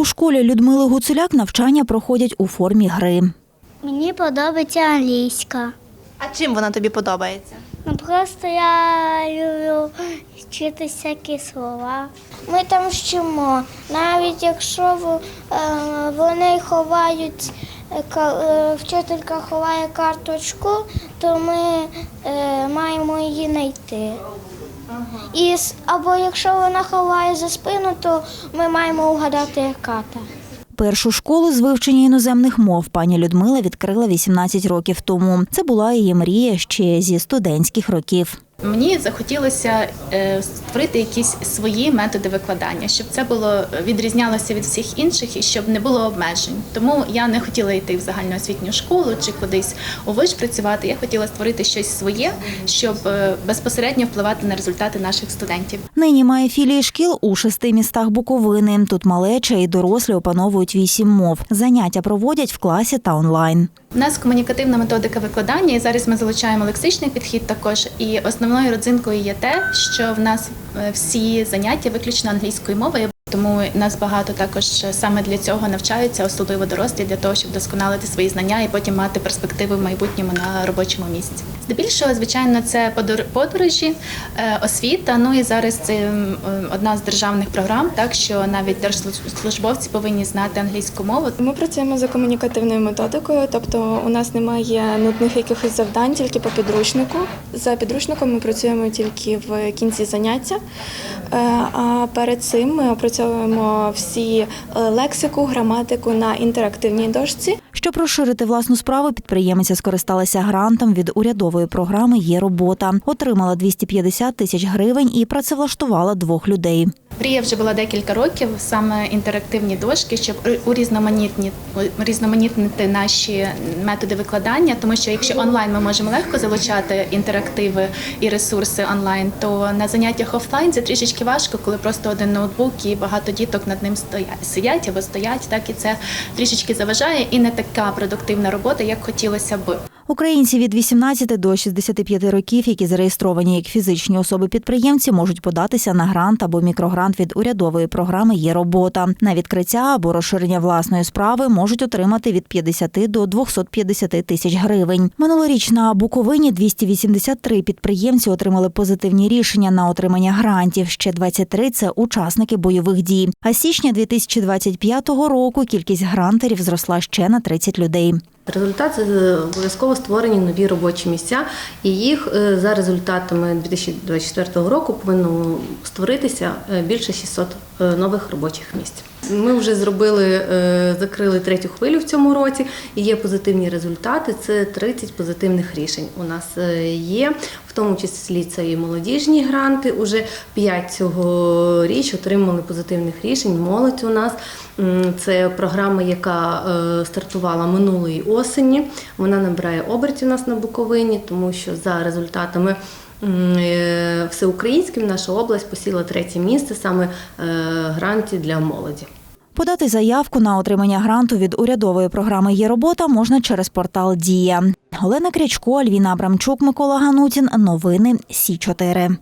У школі Людмили Гуцуляк навчання проходять у формі гри. Мені подобається англійська. А чим вона тобі подобається? Ну просто я люблю вчити всякі слова. Ми там вчимо, навіть якщо е, вони ховають, е, е, вчителька ховає карточку, то ми маємо її знайти. І, або якщо вона ховає за спину, то ми маємо угадати, яка та. Першу школу з вивчення іноземних мов пані Людмила відкрила 18 років тому. Це була її мрія ще зі студентських років. Мені захотілося е, створити якісь свої методи викладання, щоб це було відрізнялося від всіх інших і щоб не було обмежень. Тому я не хотіла йти в загальноосвітню школу чи кудись у виш працювати. Я хотіла створити щось своє, щоб е, безпосередньо впливати на результати наших студентів. Нині має філії шкіл у шести містах Буковини. Тут малеча і дорослі опановують вісім мов. Заняття проводять в класі та онлайн. У нас комунікативна методика викладання, і зараз ми залучаємо лексичний підхід також. І основною родзинкою є те, що в нас е, всі заняття виключно англійською мовою. Тому нас багато також саме для цього навчаються, особливо дорослі, для того, щоб досконалити свої знання і потім мати перспективи в майбутньому на робочому місці. Здебільшого, звичайно, це подор- подорожі, е, освіта. Ну і зараз це е, одна з державних програм, так що навіть держслужбовці повинні знати англійську мову. Ми працюємо за комунікативною методикою, тобто у нас немає нудних якихось завдань тільки по підручнику. За підручником ми працюємо тільки в кінці заняття. Е, А перед цим ми опрацьовуємо всі е, лексику, граматику на інтерактивній дошці. Щоб розширити власну справу, підприємиця скористалася грантом від урядової програми Є робота, отримала 250 тисяч гривень і працевлаштувала двох людей. Мрія вже була декілька років, саме інтерактивні дошки, щоб урізноманітні урізноманітнити наші методи викладання, тому що якщо онлайн ми можемо легко залучати інтерактиви і ресурси онлайн, то на заняттях офлайн це трішечки важко, коли просто один ноутбук і багато діток над ним стоять сидять або стоять, так і це трішечки заважає, і не така продуктивна робота, як хотілося би. Українці від 18 до 65 років, які зареєстровані як фізичні особи-підприємці, можуть податися на грант або мікрогрант від урядової програми Є робота. На відкриття або розширення власної справи можуть отримати від 50 до 250 тисяч гривень. Минулоріч на Буковині 283 підприємці отримали позитивні рішення на отримання грантів. Ще 23 – це учасники бойових дій. А з січня 2025 року кількість грантерів зросла ще на 30 людей. Результат це обов'язково створені нові робочі місця, і їх е, за результатами 2024 року повинно створитися е, більше 600 е, нових робочих місць. Ми вже зробили, е, закрили третю хвилю в цьому році, і є позитивні результати. Це 30 позитивних рішень. У нас е, є, в тому числі це і молодіжні гранти. Уже 5 цьогоріч отримали позитивних рішень. Молодь у нас це програма, яка е, стартувала минулої осені. Вона набирає обертів у нас на Буковині, тому що за результатами. Е, Всеукраїнським наша область посіла третє місце саме гранті для молоді. Подати заявку на отримання гранту від урядової програми Є робота можна через портал Дія. Олена Крячко, Альвіна Абрамчук, Микола Ганутін. Новини Сі 4